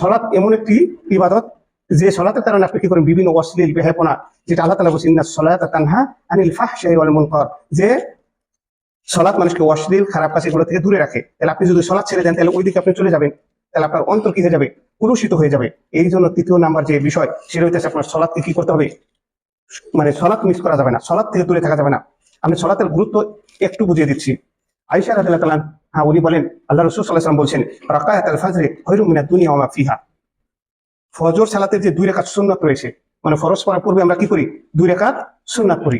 সলাৎ এমন একটি ইবাদত যে সলাতের কারণে আপনি কি করেন? বিভিন্ন অশ্লীল বেহাপনা যেটা আল্লাহ তালা বলছেন সলাত তানহা আনিল ফাহশাই ওয়াল যে সলাৎ মানুষকে অশ্লীল, খারাপ কাজ এগুলো থেকে দূরে রাখে। তাহলে আপনি যদি সলাৎ ছেড়ে দেন, তাহলে ওই দিকে আপনি চলে যাবেন। তাহলে আপনার অন্তর কি হয়ে যাবে? কুলুষিত হয়ে যাবে। এই জন্য তৃতীয় নাম্বার যে বিষয়, সেটা হইতেছে আপনার সলাৎকে কি করতে হবে? মানে সলাৎ মিস করা যাবে না। সলাৎ থেকে দূরে থাকা যাবে না। আমি সলাতের গুরুত্ব একটু বুঝিয়ে দিচ্ছি। আইসা রাদিল্লাহ হ্যাঁ উনি বলেন, আল্লাহ রসুল সাল্লাহাম বলছেন রাকায়াত দুনিয়া ওমা ফিহা। ফজর সালাতের যে দুই রেখাত সুন্নাত রয়েছে মানে ফরজ পড়ার পূর্বে আমরা কি করি? দুই রেখাত সুন্নাত করি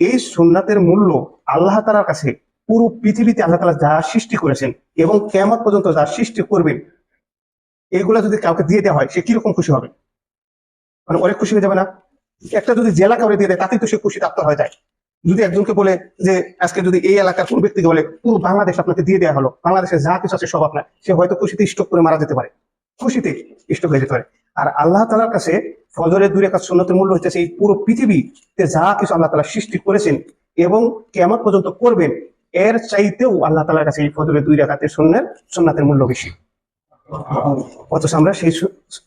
এই সুন্নাতের মূল্য আল্লাহ তালার কাছে পুরো পৃথিবীতে আল্লাহ তালা যা সৃষ্টি করেছেন এবং কেমন পর্যন্ত যা সৃষ্টি করবেন, এগুলা যদি কাউকে দিয়ে দেওয়া হয়, সে কীরকম খুশি হবে? মানে অনেক খুশি হয়ে যাবে না? একটা যদি জেলা কাউরে দিয়ে দেয়, তাতেই তো সে খুশি প্রাপ্ত হয়ে যায়। যদি একজনকে বলে যে, আজকে যদি এই এলাকার কোন ব্যক্তিকে বলে, পুরো বাংলাদেশ আপনাকে দিয়ে দেওয়া হলো বাংলাদেশে যা কিছু আছে সব আপনার, সে হয়তো খুশিতে স্টক করে মারা যেতে পারে। খুশিতে স্টক হয়ে যেতে পারে। আর আল্লাহ তালার কাছে ফজরের দূরে কাজ সুন্নতের মূল্য হচ্ছে এই পুরো পৃথিবীতে যা কিছু আল্লাহ তালা সৃষ্টি করেছেন এবং কেমন পর্যন্ত করবেন, এর চাইতেও আল্লাহ তালার কাছে এই ফজরের দুই রেখাতে শূন্যের সুন্নাতের মূল্য বেশি। অথচ আমরা সেই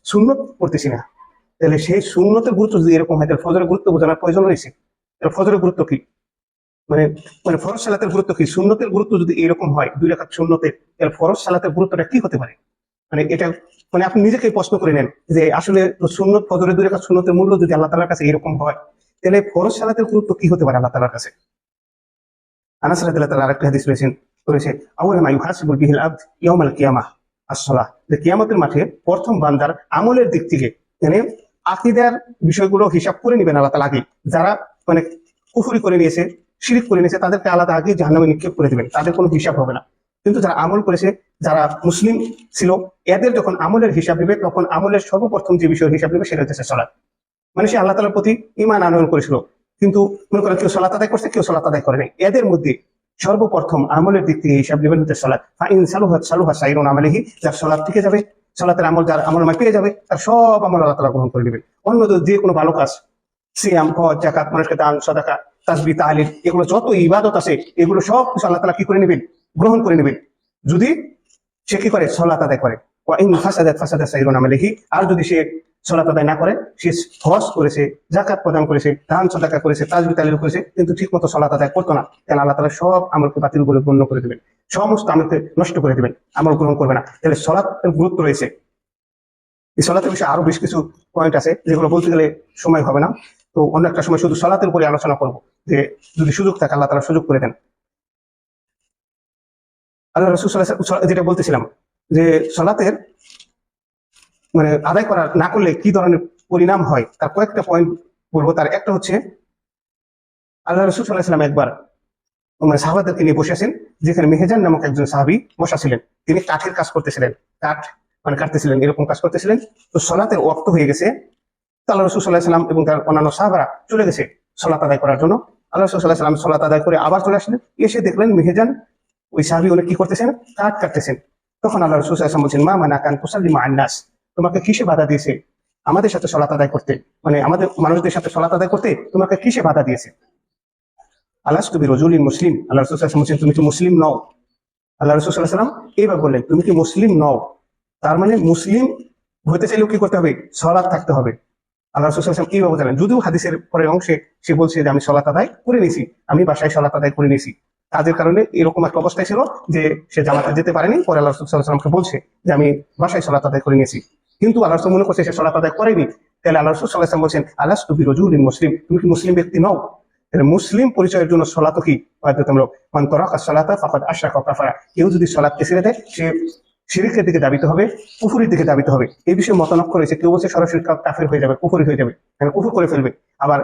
সুন্নত করতেছি না। তাহলে সেই সুন্নতের গুরুত্ব যদি এরকম হয়, তাহলে ফজরের গুরুত্ব বোঝানোর প্রয়োজন রয়েছে। ফজরের গুরুত্ব কি? মানে মানে ফরজ সালাতের গুরুত্ব কি? সুন্নতের গুরুত্ব যদি এরকম হয়, দুই রেখা সুন্নতের তাহলে ফরজ সালাতের গুরুত্বটা কি হতে পারে? মানে এটা মানে আপনি নিজেকে প্রশ্ন করে নেন যে আসলে সুন্নত ফজরের দুই রেখা সুন্নতের মূল্য যদি আল্লাহ তালার কাছে এরকম হয়, তাহলে ফরজ সালাতের গুরুত্ব কি হতে পারে আল্লাহ তালার কাছে? আনাস রাদিয়াল্লাহু তাআলা আরেকটা হাদিস রয়েছেন রয়েছে আউয়াল মা ইউহাসিবুল বিহিল আবদ ইয়াউমাল কিয়ামাহ, আসসালাহ। যে কিয়ামতের মাঠে প্রথম বান্দার আমলের দিক থেকে মানে আকিদার বিষয়গুলো হিসাব করে নেবেন আল্লাহ তাআলা আগে। যারা মানে কুফরি করে নিয়েছে, শিরিক করে নিয়েছে, তাদেরকে আলাদা আগে জাহান্নামে নিক্ষেপ করে দিবেন, তাদের কোনো হিসাব হবে না। কিন্তু যারা আমল করেছে, যারা মুসলিম ছিল, এদের যখন আমলের হিসাব নেবে, তখন আমলের সর্বপ্রথম যে বিষয়ের হিসাব নেবে, সেটা হচ্ছে সলাৎ মানে সে আল্লাহ তালার প্রতি ইমান আনয়ন করেছিল, কিন্তু মনে করেন কেউ সলাত আদায় করছে, কেউ সলাত আদায় করে নাই। এদের মধ্যে সর্বপ্রথম আমলের দিক থেকে হিসাব নেবেন হচ্ছে সলাৎ ফাইন সালুহাত সালুহা সাইরুন আমলেহি, যার সলাৎ থেকে যাবে, সলাতের আমল, যার আমল পেয়ে যাবে, তার সব আমল আল্লাহ তালা গ্রহণ করে নেবেন। অন্য যে কোনো ভালো কাজ সিয়াম, হজ জাকাত মানুষকে দান, সদাকা তাসবি তাহলিল, এগুলো যত ইবাদত আছে, এগুলো সব কিছু আল্লাহ তালা কি করে নেবেন? গ্রহণ করে নেবেন। যদি সে কি করে? সলাত আদায় করে। সাইরুন আমলিহি, আর যদি সে সলাত আদায় না করে, সে হজ করেছে জাকাত প্রদান করেছে, দান, সদাকা করেছে তাজবি তালিল করেছে, কিন্তু ঠিক মতো সলাত আদায় করতো না, তাহলে আল্লাহ তালা সব আমলকে বাতিল করে গণ্য করে দেবেন। সমস্ত আমলকে নষ্ট করে দেবেন, আমল গ্রহণ করবে না। তাহলে সলাতের গুরুত্ব রয়েছে। এই সলাতের বিষয়ে আরও বেশ কিছু পয়েন্ট আছে, যেগুলো বলতে গেলে সময় হবে না। তো অন্য একটা সময় শুধু সলাতের উপরে আলোচনা করব, যে যদি সুযোগ থাকে আল্লাহ তালা সুযোগ করে দেন। আল্লাহ রসুল যেটা বলতেছিলাম, যে সলাতের মানে আদায় করা না করলে কি ধরনের পরিণাম হয়, তার কয়েকটা পয়েন্ট বলব। তার একটা হচ্ছে, আল্লাহ রসুল সাল্লাহ একবার মানে সাহাবাদেরকে নিয়ে বসে আছেন, যেখানে মেহেজান নামক একজন সাহাবি বসা ছিলেন। তিনি কাঠের কাজ করতেছিলেন, কাঠ মানে কাটতেছিলেন, এরকম কাজ করতেছিলেন। তো সলাতের ওয়াক্ত হয়ে গেছে আল্লাহ রসুল এবং তার অন্যান্য সাহাবারা চলে গেছে সলাত আদায় করার জন্য। আল্লাহ রসুল সলাত আদায় করে আবার চলে আসলেন। এসে দেখলেন মেহেজান, ওই সাহাবি উনি কি করতেছেন? কাঠ কাটতেছেন। তখন আল্লাহ রসুল সাল্লাম বলছেন, মা মানা কান কুসাল্লি মা আন্নাস। তোমাকে কিসে বাধা দিয়েছে? আমাদের সাথে সলাত আদায় করতে। মানে আমাদের মানুষদের সাথে সলাত আদায় করতে তোমাকে কিসে বাধা দিয়েছে? আল্লাহ তুমি রজুলিন মুসলিম। আল্লাহ রসুল বলছেন, তুমি কি মুসলিম নও? আল্লাহ রসুল সাল্লাম এইবার বললেন, তুমি কি মুসলিম নও? তার মানে মুসলিম হতে চাইলেও কি করতে হবে? সলাৎ থাকতে হবে। আল্লাহ রসুল সাল্লাম এইভাবে জানেন যদিও হাদিসের পরের অংশে সে বলছে যে আমি সলাত আদায় করে নিয়েছি, আমি বাসায় সলাত আদায় করে নিয়েছি। কাজের কারণে এরকম একটা অবস্থায় ছিল যে সে জামাতে যেতে পারেনি, পরে আল্লাহ রসুল বলছে যে আমি বাসায় সলাত আদায় করে নিয়েছি। কিন্তু আল্লাহ মনে করছে সে সলাত আদায় করেনি। তাহলে আল্লাহ রসুল বলছেন আল্লাহ তুমি রজুলিন মুসলিম? তুমি কি মুসলিম ব্যক্তি নও? তাহলে মুসলিম পরিচয়ের জন্য সলাত কি বাধ্যতামূলক? মান তরাকা সলাতা আশরাকা ওয়া কাফারা। কেউ যদি সলাৎকে ছেড়ে দেয়, সে শিরিকের দিকে দাবিত হবে, কুফুরির দিকে দাবিত হবে। এই বিষয়ে মতানক্য রয়েছে। কেউ বলছে সরাসরি কাফের হয়ে যাবে, কুফুরি হয়ে যাবে। মানে কুফুর করে ফেলবে। আবার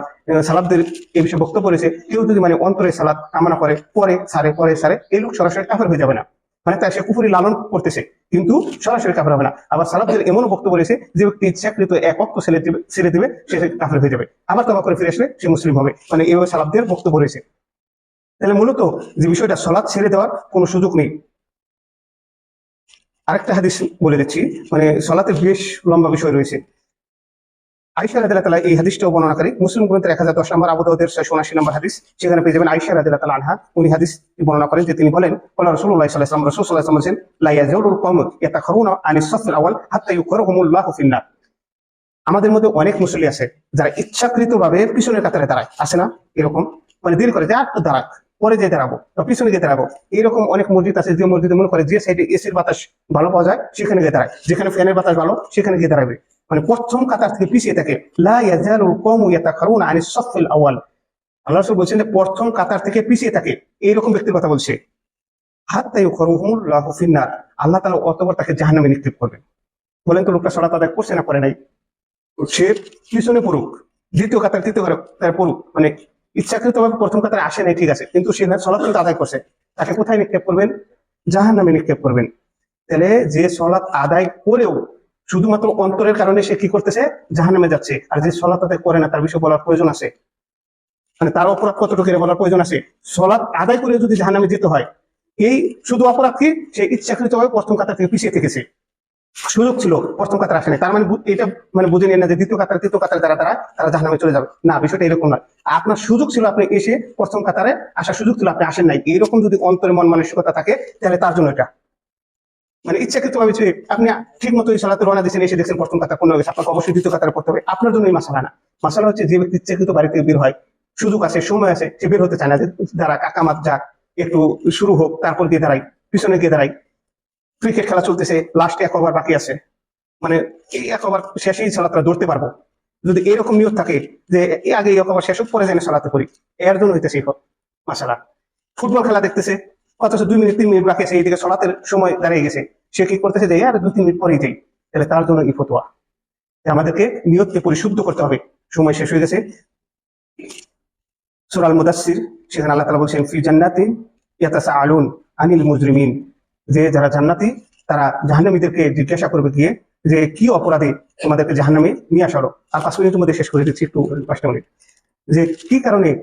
সালাদদের এই বিষয়ে বক্তব্য রয়েছে, কেউ যদি মানে অন্তরে সালাদ কামনা করে, পরে সারে পরে সারে, এই লোক সরাসরি কাফের হয়ে যাবে না। মানে তাই সে কুফুরি লালন করতেছে, কিন্তু সরাসরি কাফের হবে না। আবার সালাদদের এমনও বক্তব্য রয়েছে, যে ব্যক্তি ইচ্ছাকৃত এক অক্ত ছেড়ে দিবে ছেড়ে দিবে, সে কাফের হয়ে যাবে। আবার তবা করে ফিরে আসলে সে মুসলিম হবে। মানে এইভাবে সালাদদের বক্তব্য রয়েছে। তাহলে মূলত যে বিষয়টা সলাদ ছেড়ে দেওয়ার কোনো সুযোগ নেই। আরেকটা হাদিস বলে দিচ্ছি মানে সলাতে বেশ লম্বা বিষয় রয়েছে। আইসা রাদিল্লাহ তালা এই হাদিসটাও বর্ণনা করে, মুসলিম গ্রন্থের এক হাজার দশ নম্বর আবুদাউদের ছয়শো উনাশি নম্বর হাদিস, সেখানে পেয়ে যাবেন আইসা রাদিল্লাহ তালা আনহা। উনি হাদিস বর্ণনা করেন যে তিনি বলেন বলা রসুল্লাহ সাল্লাম রসুল সাল্লাহ বলছেন লাইয়া জরুল কম এটা খরুন আনি সফিল আওয়াল হাত্তা ইউকরহুমুল্লাহ ফিন্নার। আমাদের মধ্যে অনেক মুসলি আছে যারা ইচ্ছাকৃত ভাবে পিছনের কাতারে দাঁড়ায়। আছে না? এরকম? মানে দেরি করে, যে আর দাঁড়াক। পরে যে দাঁড়াবো বা পিছনে গিয়ে দাঁড়াবো এরকম অনেক মসজিদ আছে, যে মসজিদে মনে করে যে সাইডে এসির বাতাস ভালো পাওয়া যায়, সেখানে গিয়ে দাঁড়ায় যেখানে ফ্যানের বাতাস ভালো, সেখানে গিয়ে দাঁড়াবে মানে প্রথম কাতার থেকে পিছিয়ে থাকে, লা ইয়াজালুল কওমু ইয়াতাখারুনা আনিস আল্লাহ বলছেন যে প্রথম কাতার থেকে পিছিয়ে থাকে, এইরকম ব্যক্তির কথা বলছে। হাত্তা ইউখরুহুমুল্লাহু ফিন্নার। আল্লাহ তাআলা অতবার তাকে জাহান্নামে নিক্ষেপ করবেন। বলেন তো, লোকটা সালাত আদায় করছে না, করে নাই? সে পিছনে পড়ুক, দ্বিতীয় কাতার, তৃতীয় কাতার পড়ুক। মানে ইচ্ছাকৃত ভাবে প্রথম কাতারে আসে নাই, ঠিক আছে। কিন্তু সে সলাৎ কিন্তু আদায় করছে। তাকে কোথায় নিক্ষেপ করবেন? জাহান নামে নিক্ষেপ করবেন। তাহলে যে সলাৎ আদায় করেও শুধুমাত্র অন্তরের কারণে সে কি করতেছে? জাহান নামে যাচ্ছে। আর যে সলাৎ আদায় করে না, তার বিষয়ে বলার প্রয়োজন আছে। মানে তার অপরাধ কতটুকু বলার প্রয়োজন আছে? সলাৎ আদায় করে যদি জাহান নামে যেতে হয়, এই শুধু অপরাধ কি? সে ইচ্ছাকৃত ভাবে প্রথম কাতার থেকে পিছিয়ে থেকেছে। সুযোগ ছিল, প্রথম কাতার আসেনি। তার মানে এটা মানে বুঝে নিন না যে দ্বিতীয় কাতার, তৃতীয় কাতার দ্বারা তারা তারা জাহান্নামে চলে যাবে। না, বিষয়টা এরকম নয়। আপনার সুযোগ ছিল আপনি এসে প্রথম কাতারে আসার সুযোগ ছিল, আপনি আসেন নাই। এইরকম যদি অন্তরে মন মানসিকতা থাকে, তাহলে তার জন্য এটা। মানে ইচ্ছাকৃত ভাবে আপনি ঠিক মতো সালাতে রওনা দিয়েছেন, এসে দেখছেন প্রথম কাতার কোনো গেছে, আপনাকে অবশ্যই দ্বিতীয় কাতারে পড়তে হবে। আপনার জন্য এই মাসালা না। মাসালা হচ্ছে যে ব্যক্তি ইচ্ছাকৃত বাড়িতে বের হয়, সুযোগ আছে, সময় আছে, সে বের হতে চায় না। যে দাঁড়া কাকামাত যাক, একটু শুরু হোক, তারপর গিয়ে দাঁড়াই, পিছনে গিয়ে দাঁড়াই। ক্রিকেট খেলা চলতেছে লাস্টে এক ওভার বাকি আছে। মানে এই এক ওভার শেষেই সালাতটা ধরতে পারব। যদি এরকম নিয়ত থাকে যে আগে এক ওভার শেষ হোক, পরে জেনে সালাতে করি। এর জন্য হইতেছে এই মাসালা ফুটবল খেলা দেখতেছে, অথচ দুই মিনিট, তিন মিনিট বাকি আছে, এইদিকে সলাতের সময় দাঁড়িয়ে গেছে। সে কি করতেছে যে আর দুই, তিন মিনিট পরেই যাই। তাহলে তার জন্য এই ফতোয়া। আমাদেরকে নিয়তকে পরিশুদ্ধ করতে হবে। সময় শেষ হয়ে গেছে। সুরাল মুদাসির সেখানে আল্লাহ তালা বলছেন, ফি জান্নাতি ইয়াতাসা আলুন আনিল মুজরিমিন। যে যারা জান্নাতি, তারা জাহান্নামীদেরকে জিজ্ঞাসা করবে গিয়ে যে, কি অপরাধে তোমাদেরকে জাহান্নামে নিয়ে আসলো? আর পাঁচ মিনিটের মধ্যে শেষ করে দিচ্ছি একটু পাঁচটা মিনিট। যে, কি কারণে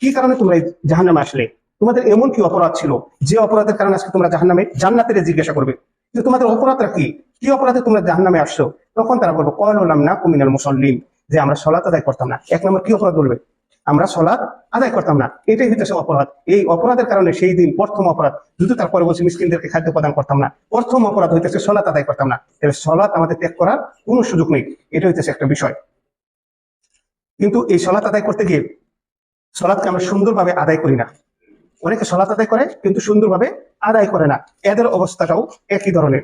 কি কারণে তোমরা জাহান্নামে আসলে? তোমাদের এমন কি অপরাধ ছিল? যে অপরাধের কারণে আজকে তোমরা জাহান্নামে জান্নাতের জিজ্ঞাসা করবে। যে, তোমাদের অপরাধটা কি? কি অপরাধে তোমরা জাহান্নামে আসছো? তখন তারা বলব, কয়লাম না কুমিনাল মুসল্লিম। যে, আমরা সলাত আদায় করতাম না। এক নম্বর, কি অপরাধ বলবে? আমরা সলাৎ আদায় করতাম না। এটাই হচ্ছে অপরাধ। এই অপরাধের কারণে সেই দিন প্রথম অপরাধ। যদি তারপরে বলছি মিসকিনদেরকে খাদ্য প্রদান করতাম না। প্রথম অপরাধ হইতেছে সলাৎ আদায় করতাম না। তাহলে সলাৎ আমাদের ত্যাগ করার কোনো সুযোগ নেই। এটা হইতেছে একটা বিষয়। কিন্তু এই সলাৎ আদায় করতে গিয়ে সলাৎকে আমরা সুন্দরভাবে আদায় করি না। অনেকে সলাৎ আদায় করে, কিন্তু সুন্দরভাবে আদায় করে না। এদের অবস্থাটাও একই ধরনের।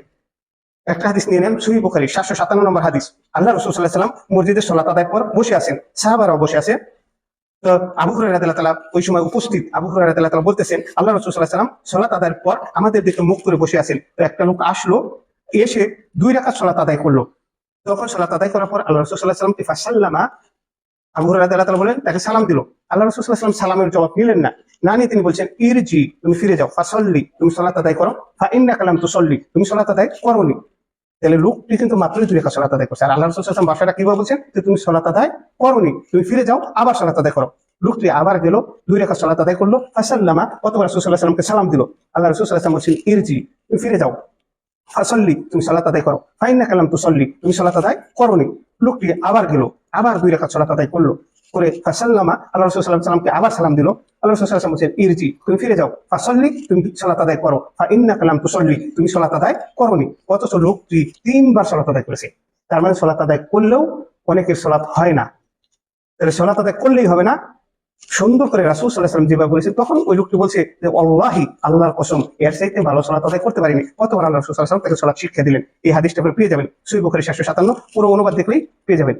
একটা হাদিস নিয়ে নেন সুই বুখারি, সাতশো সাতান্ন নম্বর হাদিস। আল্লাহ রসুল সাল্লাহ সাল্লাম মসজিদের সলাত আদায় পর বসে আছেন। সাহাবারাও বসে আছে তো আবু রাদিয়াল্লাহু ওই সময় উপস্থিত। আবু তাআলা বলতেছেন আল্লাহ রাসূল আলাইহি ওয়াসাল্লাম আদায়ের পর আমাদের দিকে মুখ করে বসে আছেন। তো একটা লোক আসলো, এসে দুই রাকাত সালাত আদায় করল। তখন সালাত আদায় করার পর আল্লাহ রাসূল সাল্লাল্লাহু আলাইহি ফাসাল্লামা, আবু রাদিয়াল্লাহু বলেন, তাকে সালাম দিল। আল্লাহ রাসূল ওয়াসাল্লাম সালামের জবাব নিলেন না। না নিয়ে তিনি বলছেন, ইরজি, তুমি ফিরে যাও। ফাসাল্লি, তুমি সালাত আদায় করো। ফা ইন্নাকা লাম তুসাল্লি, তুমি সালাত আদায় করোনি। তাহলে লোকটি কিন্তু মাত্রই দুই রেখা সলাত আদায় করছে। আর আল্লাহ রসুল বাসাটা কীভাবে বলছেন যে, তুমি সলাত আদায় করোনি, তুমি ফিরে যাও, আবার সলাত আদায় করো। লোকটি আবার গেল, দুই রেখা সলাত আদায় করল, ফাসাল্লামা অতবার রসুল সাল্লাহ সাল্লামকে সালাম দিল। আল্লাহ রসুল সাল্লাহ বলছেন, ইরজি, তুমি ফিরে যাও, ফাসল্লি, তুমি সালাত আদায় করো। ফাইন না কালাম তুসল্লি, তুমি সালাত আদায় করোনি। লোকটি আবার গেল, আবার দুই রেখা সলাত আদায় করল। করে ফাসাল্লামা, আল্লাহ রসুল সাল্লাম সাল্লামকে আবার সালাম দিল। আল্লাহ রসুল সাল্লাম বলছেন, ইরজি, তুমি ফিরে যাও। ফাসল্লি, তুমি সালাত আদায় করো। ফা ইন্না কালাম তুসল্লি, তুমি সালাত আদায় করোনি। অথচ লোকটি তিনবার সালাত আদায় করেছে। তার মানে সালাত আদায় করলেও অনেকের সালাত হয় না। তাহলে সালাত আদায় করলেই হবে না। সুন্দর করে রাসুল সাল্লাহ সাল্লাম যেভাবে বলেছে তখন ওই লোকটি বলছে যে, আল্লাহি, আল্লাহর কসম, এর চাইতে ভালো সলাত আদায় করতে পারিনি। কতবার আল্লাহ রসুল সাল্লাহ সাল্লাম তাকে সলাৎ শিক্ষা দিলেন। এই হাদিসটা পেয়ে যাবেন। সুই বুখারি, সাতশো সাতান্ন, পুরো অনুবাদ দেখলেই পেয়ে যাবেন।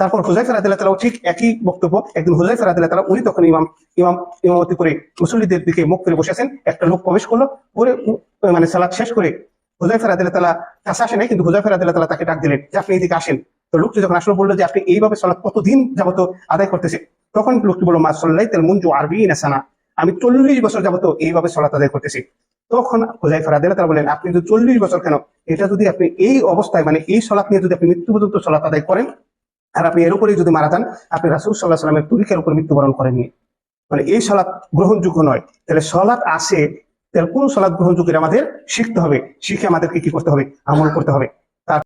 তারপর হুজাইফের আদিল্লাহ তালাও ঠিক একই বক্তব্য, একদিন হুজাইফের আদিল্লাহ তালা উনি তখন ইমাম ইমাম, ইমামতি করে মুসল্লিদের দিকে মুখ করে বসে আছেন, একটা লোক প্রবেশ করল, পরে মানে সালাদ শেষ করে হুজাইফের আদিল্লাহ তালা কাছে আসে নাই, কিন্তু হুজাইফের আদিল্লাহ তালা তাকে ডাক দিলেন যে আপনি এদিকে আসেন। তো লোকটি যখন আসলো, বলল যে আপনি এইভাবে সালাদ কতদিন যাবত আদায় করতেছে তখন লোকটি বলল, মা সাল্লাই তেল মঞ্জু আরবি নাসানা আমি চল্লিশ বছর যাবত এইভাবে সলাত আদায় করতেছি। তখন হুজাইফার আদিল্লাহ তালা বলেন আপনি যদি চল্লিশ বছর কেন? এটা যদি আপনি এই অবস্থায় মানে এই সলাৎ নিয়ে যদি আপনি মৃত্যু পর্যন্ত সলাত আদায় করেন আর আপনি এর উপরে যদি মারা যান, আপনি রাসুল সাল্লাহ সাল্লামের তরিকার উপর মৃত্যুবরণ করেননি। মানে এই সলাৎ গ্রহণযোগ্য নয়। তাহলে সলাৎ আসে তাহলে কোন সলাৎ গ্রহণযোগ্য আমাদের শিখতে হবে? শিখে আমাদেরকে কি করতে হবে? আমল করতে হবে।